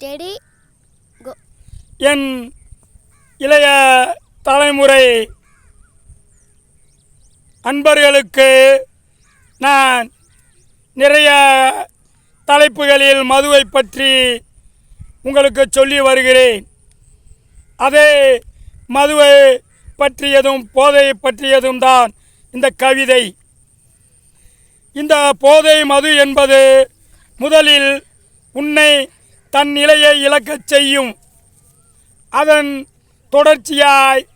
Teddy கோ என் இளைய தலைமுறை அன்பர்களுக்கு நான் நிறைய தலைப்புகளில் மதுவை பற்றி உங்களுக்கு சொல்லி வருகிறேன். அதே மதுவை பற்றியதும் போதை பற்றியதும் தான் இந்த கவிதை. இந்த போதை மது என்பது முதலில் உன்னை தன் நிலையை இழக்கச் செய்யும். அதன் தொடர்ச்சியாய்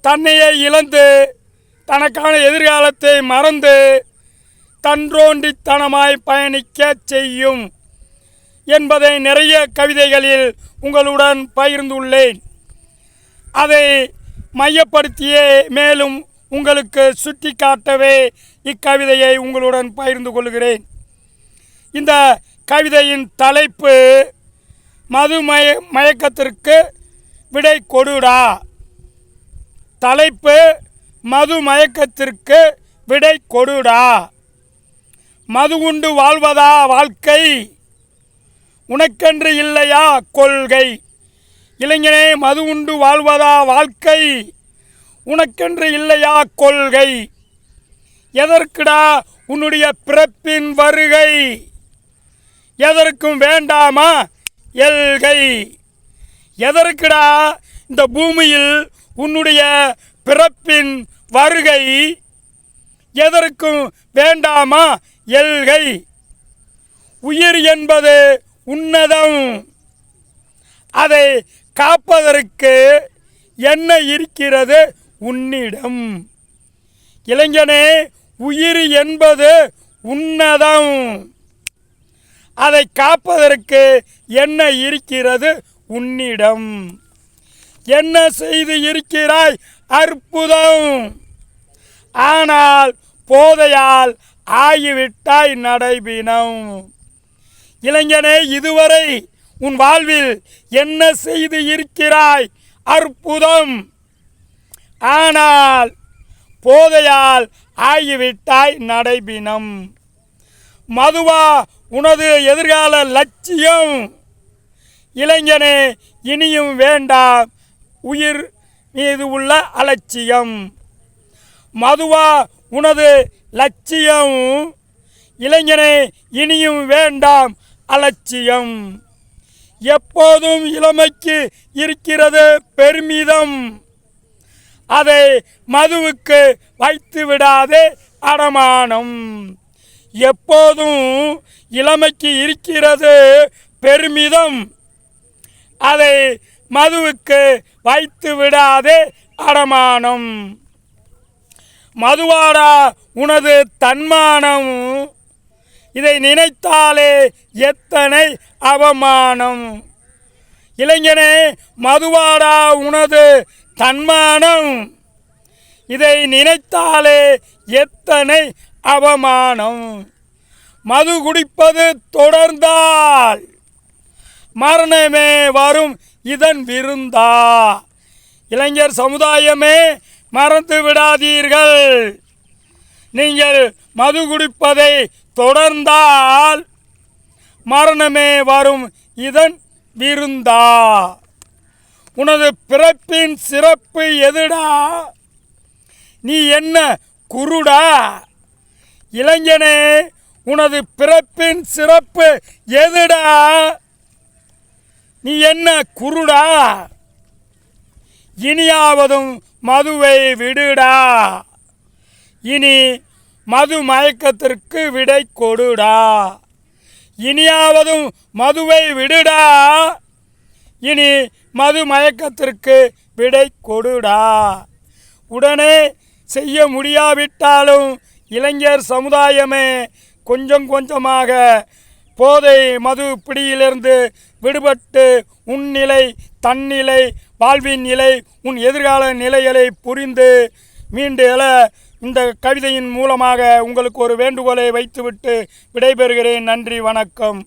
தன்னையே இழந்து தனக்கான எதிர்காலத்தை மறந்து தன்றோண்டித்தனமாய் பயணிக்கச் செய்யும் என்பதை நிறைய கவிதைகளில் உங்களுடன் பகிர்ந்துள்ளேன். அதை மையப்படுத்தியே மேலும் உங்களுக்கு சுட்டி காட்டவே இக்கவிதையை உங்களுடன் பகிர்ந்து கொள்கிறேன். இந்த கவிதையின் தலைப்பு மது மய மயக்கத்திற்கு விடை கொடுடா தலைப்பு மது மயக்கத்திற்கு விடை கொடுடா மது உண்டு வாழ்வதா வாழ்க்கை? உனக்கென்று இல்லையா கொள்கை? இளைஞனே மது உண்டு வாழ்வதா வாழ்க்கை? உனக்கென்று இல்லையா கொள்கை? எதற்குடா உன்னுடைய பிறப்பின் வருகை? எதற்கும் வேண்டாமா? எல்கை. எதற்குடா இந்த பூமியில் உன்னுடைய பிறப்பின் வருகை? எதற்கும் வேண்டாமா? எல்கை. உயிர் என்பது உன்னதம். அதை காப்பதற்கு என்ன இருக்கிறது உன்னிடம்? இளைஞனே உயிர் என்பது உன்னதம். அதை காப்பதற்கு என்ன இருக்கிறது உன்னிடம்? என்ன செய்து இருக்கிறாய் அற்புதம்? ஆனால் போதையால் ஆகிவிட்டாய் நடைபினம். இளைஞனே இதுவரை உன் வாழ்வில் என்ன செய்து இருக்கிறாய் அற்புதம்? ஆனால் போதையால் ஆகிவிட்டாய் நடைபினம். மதுவா உனது எதிர்கால லட்சியம். இளைஞனே இனியும் வேண்டாம் உயிர் மீது உள்ள அலட்சியம். மதுவா உனது லட்சியம். இளைஞனே இனியும் வேண்டாம் அலட்சியம். எப்போதும் இளமைக்கு இருக்கிறது பெருமிதம். அதை மதுவுக்கு வைத்து விடாதே அடமானம். எப்போதும் இளமைக்கு இருக்கிறது பெருமிதம். அதை மதுவுக்கு வைத்து விடாதே அடமானம். மதுவாடா உனது தன்மானம். இதை நினைத்தாலே எத்தனை அவமானம். இளைஞனே மதுவாடா உனது தன்மானம். இதை நினைத்தாலே எத்தனை அவமானம். மது குடிப்பது தொடர்ந்தால் மரணமே வரும் இதன் விருந்தா. இளைஞர் சமுதாயமே மறந்து விடாதீர்கள். நீங்கள் மது குடிப்பதை தொடர்ந்தால் மரணமே வரும் இதன் விருந்தா. உனது பிறப்பின் சிறப்பு எதுடா? நீ என்ன குருடா? இளைஞனே உனது பிறப்பின் சிறப்பு எதுடா? நீ என்ன குருடா? இனியாவதும் மதுவை விடுடா. இனி மது மயக்கத்திற்கு விடை கொடுடா. இனியாவதும் மதுவை விடுடா. இனி மது மயக்கத்திற்கு விடை கொடுடா. உடனே செய்ய முடியாவிட்டாலும் இளைஞர் சமுதாயமே கொஞ்சம் கொஞ்சமாக போதை மது பிடியிலிருந்து விடுபட்டு உன் நிலை தன்னிலை வாழ்வின் நிலை உன் எதிர்கால நிலைகளை புரிந்து மீண்டு எழ இந்த கவிதையின் மூலமாக உங்களுக்கு ஒரு வேண்டுகோளை வைத்துவிட்டு விடைபெறுகிறேன். நன்றி வணக்கம்.